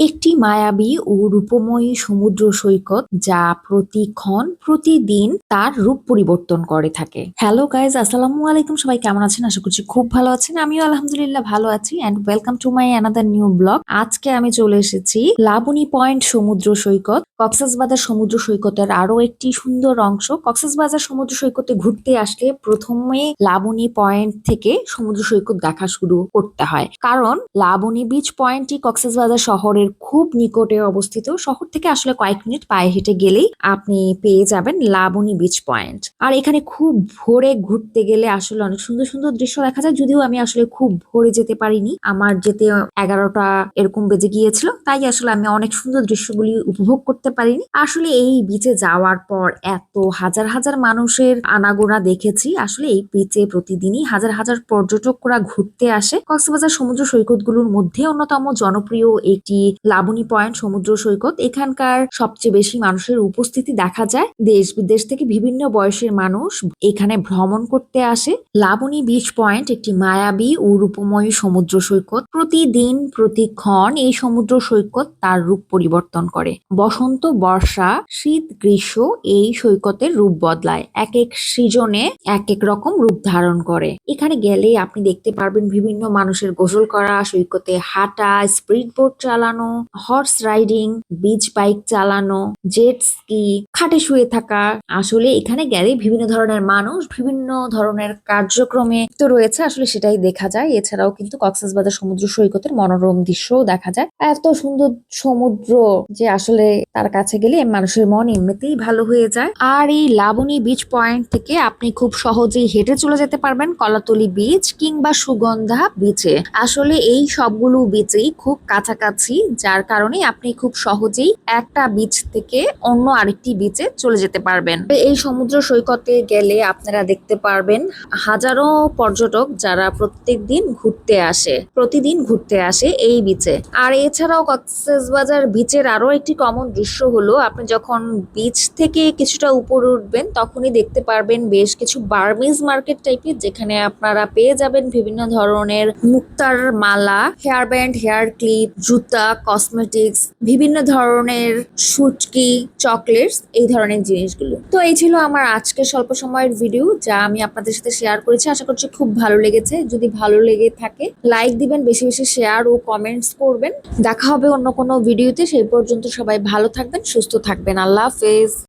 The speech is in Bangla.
একটি মায়াবী ও রূপময়ী সমুদ্র সৈকত যা প্রতিক্ষণ, প্রতিদিন তার রূপ পরিবর্তন করে থাকে। হ্যালো গাইজ আসসালামু আলাইকুম। সবাই কেমন আছেন? আশা করছি খুব ভালো আছেন। আমিও আলহামদুলিল্লাহ ভালো আছি and welcome to my another new blog আজকে আমি চলে এসেছি লাবণী পয়েন্ট সমুদ্র সৈকত। কক্সবাজার সমুদ্র সৈকতের আরও একটি সুন্দর অংশ। কক্সবাজার সমুদ্র সৈকতে ঘুরতে আসলে প্রথমে লাবণী পয়েন্ট থেকে সমুদ্র সৈকত দেখা শুরু করতে হয়। কারণ লাবণী বিচ পয়েন্টটি কক্সবাজার শহরের খুব নিকটে অবস্থিত। শহর থেকে আসলে কয়েক মিনিট পায়ে হেঁটে গেলেই আপনি পেয়ে যাবেন লাবণী বিচ পয়েন্ট আর এখানে খুব ভোরে ঘুরতে গেলে আসলে অনেক সুন্দর সুন্দর দৃশ্য দেখা যায়। যদিও আমি আসলে খুব ভোরে যেতে পারিনি। আমার যেতে এগারোটা এরকম বেজে গিয়েছিল। তাই আসলে আমি অনেক সুন্দর দৃশ্যগুলি উপভোগ করতে পারিনি। আসলে এই বিচে যাওয়ার পর এত হাজার হাজার মানুষের আনাগোনা দেখেছি। আসলে এই বিচে প্রতিদিনই হাজার হাজার পর্যটকরা ঘুরতে আসে। কক্সবাজার সমুদ্র সৈকতগুলোর মধ্যে অন্যতম জনপ্রিয় একটি লাবণী পয়েন্ট, সমুদ্র সৈকত, এখানকার সবচেয়ে বেশি মানুষের উপস্থিতি দেখা যায়। দেশ বিদেশ থেকে বিভিন্ন বয়সের মানুষ এখানে ভ্রমণ করতে আসে। লাবণী বিচ পয়েন্ট একটি মায়াবী ও রূপময়ী সমুদ্র সৈকত। প্রতিদিন, প্রতিক্ষণ এই সমুদ্র সৈকত তার রূপ পরিবর্তন করে। বসন্ত, বর্ষা, শীত, গ্রীষ্ম এই সৈকতের রূপ বদলায়। এক এক সিজনে এক এক রকম রূপ ধারণ করে। এখানে গেলে আপনি দেখতে পারবেন বিভিন্ন মানুষের গোসল করা, সৈকতে হাঁটা স্পিড বোট চালানো হর্স রাইডিং বিচ বাইক চালানো জেট স্কি খাটে শুয়ে থাকা। আসলে এখানে গেলে বিভিন্ন ধরনের মানুষ, বিভিন্ন ধরনের কার্যক্রমে তো রয়েছে, আসলে সেটাই দেখা যায়। এছাড়াও কিন্তু কক্সবাজার সমুদ্র সৈকতের মনোরম দৃশ্যও দেখা যায়। এত সুন্দর সমুদ্র যে আসলে তার কাছে গেলে মানুষের মন এমনিতেই ভালো হয়ে যায়। আর এই লাবণী বিচ পয়েন্ট থেকে আপনি খুব সহজেই হেঁটে চলে যেতে পারবেন কলাতলি বিচ কিংবা সুগন্ধা বিচে আসলে এই সবগুলো বিচেই খুব কাছাকাছি যার কারণে আপনি খুব সহজেই একটা বিচ থেকে অন্য আরেকটি বিচে চলে যেতে পারবেন। এই সমুদ্র সৈকতে গেলে আপনারা দেখতে পারবেন হাজারো পর্যটক যারা প্রত্যেক দিন ঘুরতে আসে, প্রতিদিন ঘুরতে আসে এই বিচে আর এছাড়াও কক্সবাজার বিচের আরও একটি কমন দৃশ্য হলো, আপনি যখন বিচ থেকে কিছুটা উপরে উঠবেন, তখনই দেখতে পারবেন বেশ কিছু বার্মিজ মার্কেট টাইপের যেখানে আপনারা পেয়ে যাবেন বিভিন্ন ধরনের মুক্তার মালা হেয়ার ব্যান্ড হেয়ার ক্লিপ জুতা কসমেটিক্স বিভিন্ন ধরনের সুটকি চকলেটস এই ধরনের জিনিসগুলো। তো এই ছিল আমার আজকে স্বল্প সময়ের ভিডিও যা আমি আপনাদের সাথে শেয়ার করেছি। আশা করছি খুব ভালো লেগেছে। যদি ভালো লেগে থাকে লাইক দিবেন, বেশি বেশি শেয়ার ও কমেন্টস করবেন। দেখা হবে অন্য কোনো ভিডিওতে সেই পর্যন্ত সবাই ভালো থাকবেন, সুস্থ থাকবেন। আল্লাহ হাফেজ।